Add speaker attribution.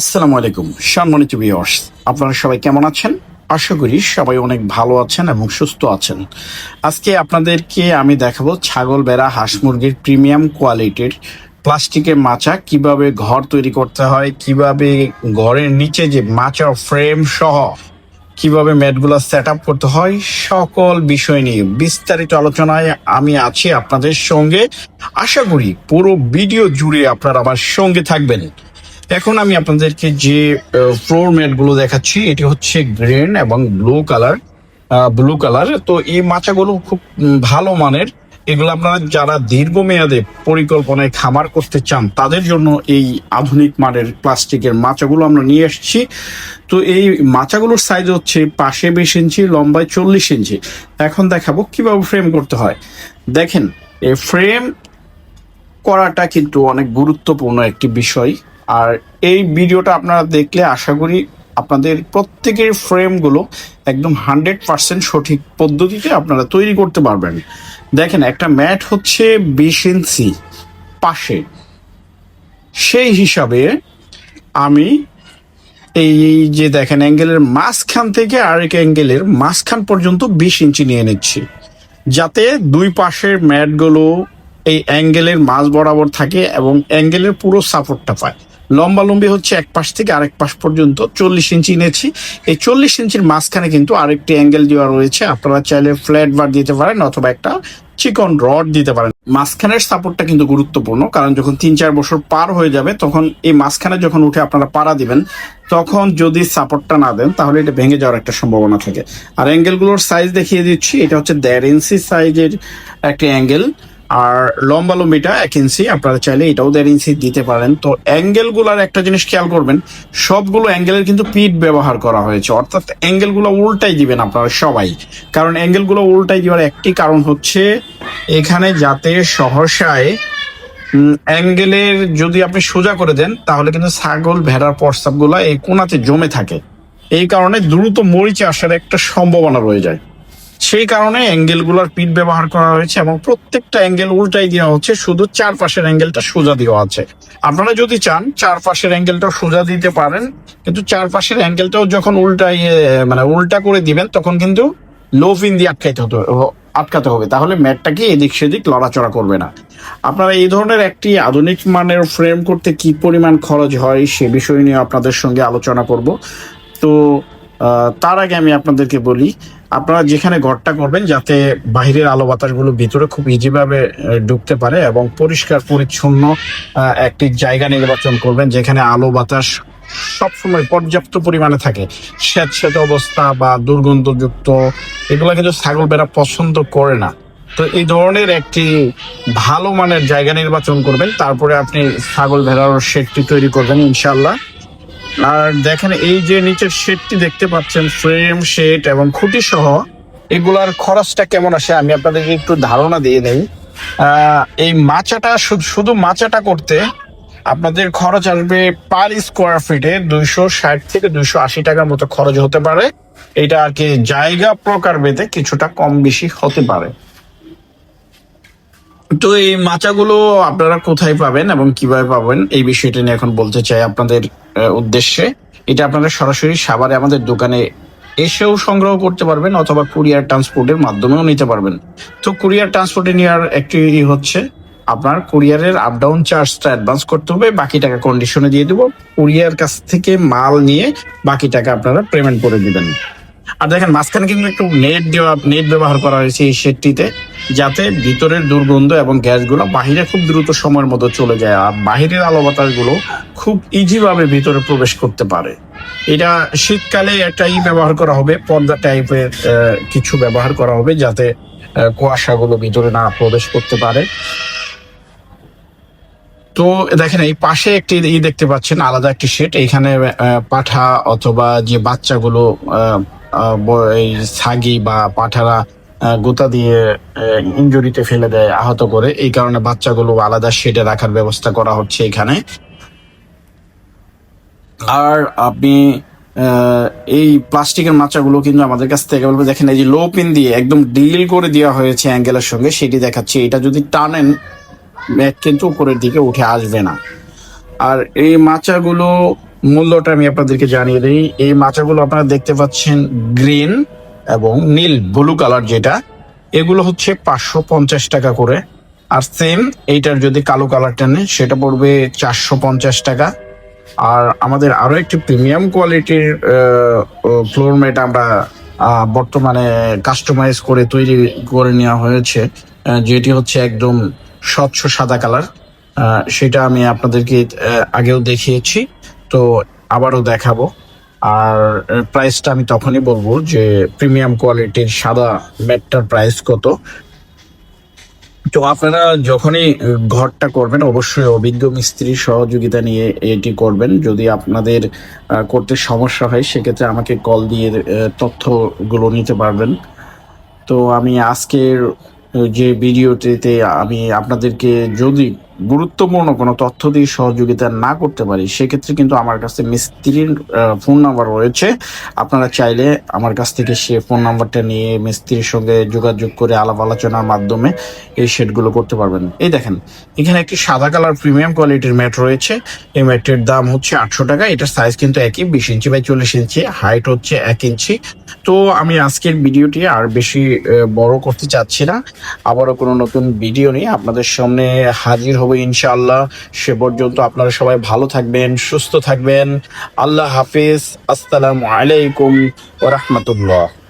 Speaker 1: আসসালামু আলাইকুম, সম্মানিত ভিউয়ার্স আপনারা সবাই কেমন আছেন? আশা করি সবাই অনেক ভালো আছেন এবং সুস্থ আছেন। আজকে আপনাদেরকে আমি দেখাবো ছাগল বেড়া হাঁস মুরগির প্রিমিয়াম কোয়ালিটির প্লাস্টিকের মাচা, কীভাবে ঘর তৈরি করতে হয়, কীভাবে ঘরের নিচে যে মাচার ফ্রেম সহ কীভাবে ম্যাটগুলো সেট আপ করতে হয়, সকল বিষয় নিয়ে বিস্তারিত আলোচনায় আমি আছি আপনাদের সঙ্গে। আশা করি পুরো ভিডিও জুড়ে আপনারা আমার সঙ্গে থাকবেন। এখন আমি আপনাদেরকে যে ফ্লোর ম্যাটগুলো দেখাচ্ছি, এটি হচ্ছে গ্রিন এবং ব্লু কালার ব্লু কালার তো এই মাচাগুলো খুব ভালো মানের। এগুলো আপনারা যারা দীর্ঘমেয়াদে পরিকল্পনায় খামার করতে চান, তাদের জন্য এই আধুনিক মানের প্লাস্টিকের মাচাগুলো আমরা নিয়ে এসেছি। তো এই মাচাগুলোর সাইজ হচ্ছে পাশে বিশ ইঞ্চি, লম্বায় চল্লিশ ইঞ্চি। এখন দেখাবো কীভাবে ফ্রেম করতে হয়। দেখেন, এই ফ্রেম করাটা কিন্তু অনেক গুরুত্বপূর্ণ একটি বিষয়। আর এই ভিডিওটা আপনারা দেখলে আশা করি আপনাদের প্রত্যেকের ফ্রেমগুলো একদম হান্ড্রেড পার্সেন্ট সঠিক পদ্ধতিতে আপনারা তৈরি করতে পারবেন। দেখেন, একটা ম্যাট হচ্ছে বিশ ইঞ্চি পাশে। সেই হিসাবে আমি এই যে দেখেন, অ্যাঙ্গেলের মাঝখান থেকে আরেক অ্যাঙ্গেলের মাঝখান পর্যন্ত বিশ ইঞ্চি নিয়ে নিচ্ছি। যাতে দুই পাশের ম্যাটগুলো এই অ্যাঙ্গেলের মাঝ বরাবর থাকে এবং অ্যাঙ্গেলের পুরো সাপোর্টটা পায়। লম্বা লম্বি হচ্ছে এক পাশ থেকে আরেক পাশ পর্যন্ত চল্লিশ ইঞ্চি নিয়েছি এই চল্লিশ ইঞ্চির মাঝখানে কিন্তু আরেকটি অ্যাঙ্গেল দেওয়া রয়েছে। আপনারা চাইলে ফ্ল্যাট বার দিতে পারেন অথবা একটা চিকন রড দিতে পারেন। মাঝখানের সাপোর্টটা কিন্তু গুরুত্বপূর্ণ, কারণ যখন তিন চার বছর পার হয়ে যাবে, তখন এই মাঝখানে যখন উঠে আপনারা পাড়া দিবেন, তখন যদি সাপোর্টটা না দেন, তাহলে এটা ভেঙে যাওয়ার একটা সম্ভাবনা থাকে। আর অ্যাঙ্গেলগুলোর সাইজ দেখিয়ে দিচ্ছি, এটা হচ্ছে দেড় ইঞ্চি সাইজের একটি অ্যাঙ্গেল আর লম্বা লম্বিটা এক ইঞ্চি, আপনারা চাইলে এটাও দেড় ইঞ্চি দিতে পারেন। তো অ্যাঙ্গেলগুলার একটা জিনিস খেয়াল করবেন, সবগুলো অ্যাঙ্গেলের কিন্তু পিট ব্যবহার করা হয়েছে। অর্থাৎ অ্যাঙ্গেলগুলো উল্টাই দিবেন আপনারা সবাই। কারণ অ্যাঙ্গেলগুলো উল্টাই দেওয়ার একটি কারণ হচ্ছে, এখানে যাতে সহসায় অ্যাঙ্গেলের যদি আপনি সোজা করে দেন, তাহলে কিন্তু ছাগল, ভেড়ার প্রস্তাবগুলা এই কোনাতে জমে থাকে। এই কারণে দ্রুত মরিচে আসার একটা সম্ভাবনা রয়ে যায়। সেই কারণে অ্যাঙ্গেলগুলার পিট ব্যবহার করা হয়েছে এবং প্রত্যেকটা অ্যাঙ্গেল উল্টাই দেওয়া হচ্ছে, শুধু চার পাশের অ্যাঙ্গেলটা সোজা দেওয়া আছে। আপনারা যদি চান চার পাশের অ্যাঙ্গেলটা সোজা দিতে পারেন, কিন্তু চার পাশের অ্যাঙ্গেলটাও যখন উল্টাই মানে উল্টা করে দিবেন, তখন কিন্তু লো পিন দিয়ে আটকাইতে হতো আটকাতে হবে। তাহলে ম্যাটটাকে এদিক সেদিক লড়াচড়া করবে না। আপনারা এই ধরনের একটি আধুনিক মানের ফ্রেম করতে কি পরিমাণ খরচ হয়, সে বিষয় নিয়ে আপনাদের সঙ্গে আলোচনা করব। তো তার আগে আমি আপনাদেরকে বলি, আপনারা যেখানে ঘরটা করবেন যাতে বাইরের আলো বাতাসগুলো ভিতরে খুব ইজিভাবে ঢুকতে পারে এবং পরিষ্কার, পরিচ্ছন্ন একটি জায়গা নির্বাচন করবেন যেখানে আলো বাতাস সবসময় পর্যাপ্ত পরিমাণে থাকে। স্যাঁতস্যাঁতে অবস্থা বা দুর্গন্ধযুক্ত, এগুলো কিন্তু ছাগল বেড়া পছন্দ করে না। তো এই ধরনের একটি ভালো মানের জায়গা নির্বাচন করবেন, তারপরে আপনি ছাগল ভেড়ার শেডটি তৈরি করবেন ইনশাল্লাহ আর দেখেন এই যে নিচের শেডটি দেখতে পাচ্ছেন ফ্রেম শেড এবং খুঁটি সহ, এগুলার খরচটা কেমন আসে আমি আপনাদেরকে একটু ধারণা দিয়ে দেই। এই মাচাটা শুধু মাচাটা করতে আপনাদের খরচ আসবে পার স্কোয়ার ফিটে দুইশো ষাট থেকে দুইশো আশি টাকার মতো খরচ হতে পারে। এটা আর কি জায়গা প্রকার ভেদে কিছুটা কম বেশি হতে পারে। তো এই মাচাগুলো আপনারা কোথায় পাবেন এবং কীভাবে পাবেন এই বিষয়টা নিয়ে এখন বলতে চাই আপনাদের উদ্দেশ্যে। এটা আপনারা সরাসরি সাভারে আমাদের দোকানে এসেও সংগ্রহ করতে পারবেন অথবা কুরিয়ার ট্রান্সপোর্টের মাধ্যমেও নিতে পারবেন। তো কুরিয়ার ট্রান্সপোর্টে নেওয়ার একটি ই হচ্ছে, আপনার কুরিয়ারের আপ ডাউন চার্জটা অ্যাডভান্স করতে হবে, বাকি টাকা কন্ডিশনে দিয়ে দেবো। কুরিয়ার কাছ থেকে মাল নিয়ে বাকি টাকা আপনারা পেমেন্ট করে দিবেন। আর দেখেন, মাঝখানে কিন্তু একটু নেট দেওয়া নেট ব্যবহার করা হয়েছে এই শেডটিতে যাতে ভিতরের দুর্গন্ধ এবং গ্যাসগুলো বাহিরে খুব দ্রুত সময়ের মতো চলে যায় আর বাহিরের আলো বাতাসগুলো খুব ইজিভাবে ভিতরে প্রবেশ করতে পারে। এটা শীতকালে একটা ই ব্যবহার করা হবে, পর্দা টাইপের কিছু ব্যবহার করা হবে যাতে কুয়াশাগুলো ভিতরে না প্রবেশ করতে পারে। তো দেখেন, এই পাশে একটি ই দেখতে পাচ্ছেন, আলাদা একটি সেট। এইখানে পাঠা অথবা যে বাচ্চাগুলো এই ছাগি বা পাঠারা গোতা দিয়ে ইঞ্জুরিতে ফেলে দেয় আহত করে। এই কারণে বাচ্চাগুলো আলাদা শেডে রাখার ব্যবস্থা করা হচ্ছে এখানে। আর আপনি এই প্লাস্টিকের মাচাগুলো কিন্তু আমাদের কাছ থেকে বলবে, দেখেন এই যে লো পিন দিয়ে একদম ডিল করে দেওয়া হয়েছে অ্যাঙ্গেলের সঙ্গে, সেটি দেখাচ্ছে। এটা যদি টানেন, ম্যাট কিন্তু উপরের দিকে উঠে আসবে না। আর এই মাচাগুলো মূল্যটা আমি আপনাদেরকে জানিয়ে দিই। এই মাচাগুলো আপনারা দেখতে পাচ্ছেন গ্রিন এবং নীল, ব্লু কালার যেটা। এগুলো হচ্ছে পাঁচশো পঞ্চাশ টাকা করে। আর সেম এইটার যদি কালো কালারটা নেন, সেটা পড়বে চারশো পঞ্চাশ টাকা। আর আমাদের আরও একটি প্রিমিয়াম কোয়ালিটির ফ্লোর ম্যাট আমরা বর্তমানে কাস্টমাইজ করে তৈরি করে নেওয়া হয়েছে যেটি হচ্ছে একদম স্বচ্ছ সাদা কালার। সেটা আমি আপনাদেরকে আগেও দেখিয়েছি। তো আবারও দেখাবো। আর প্রাইসটা আমি তখনই বলব যে প্রিমিয়াম কোয়ালিটির সাদা ম্যাটটার প্রাইস কত। তো আপনারা যখনই ঘরটা করবেন, অবশ্যই অভিজ্ঞ মিস্ত্রির সহযোগিতা নিয়ে এটি করবেন। যদি আপনাদের করতে সমস্যা হয়, সেক্ষেত্রে আমাকে কল দিয়ে তথ্যগুলো নিতে পারবেন। তো আমি আজকের যে ভিডিওটিতে আমি আপনাদেরকে যদি গুরুত্বপূর্ণ কোনো তথ্য দিয়ে সহযোগিতা না করতে পারি, সেক্ষেত্রে কিন্তু আমার কাছে মিস্ত্রির ফোন নাম্বার রয়েছে। আপনারা চাইলে আমার কাছ থেকে সে ফোন নাম্বারটা নিয়ে মিস্ত্রির সঙ্গে যোগাযোগ করে আলাপ আলোচনার মাধ্যমে এই শেডগুলো করতে পারবেন। এই দেখেন, এখানে একটি সাদা কালার প্রিমিয়াম কোয়ালিটির ম্যাট রয়েছে। এই ম্যাটের দাম হচ্ছে আটশো টাকা। এটার সাইজ কিন্তু একই, বিশ ইঞ্চি বাই চল্লিশ ইঞ্চি হাইট হচ্ছে এক ইঞ্চি। তো আমি আজকের ভিডিওটি আর বেশি বড় করতে চাচ্ছি না। আবারও কোনো নতুন ভিডিও নিয়ে আপনাদের সামনে হাজির হব ইনশাআল্লাহ। সে পর্যন্ত আপনারা সবাই ভালো থাকবেন, সুস্থ থাকবেন। আল্লাহ হাফিজ। আসসালামু আলাইকুম ওরহমতুল্লাহ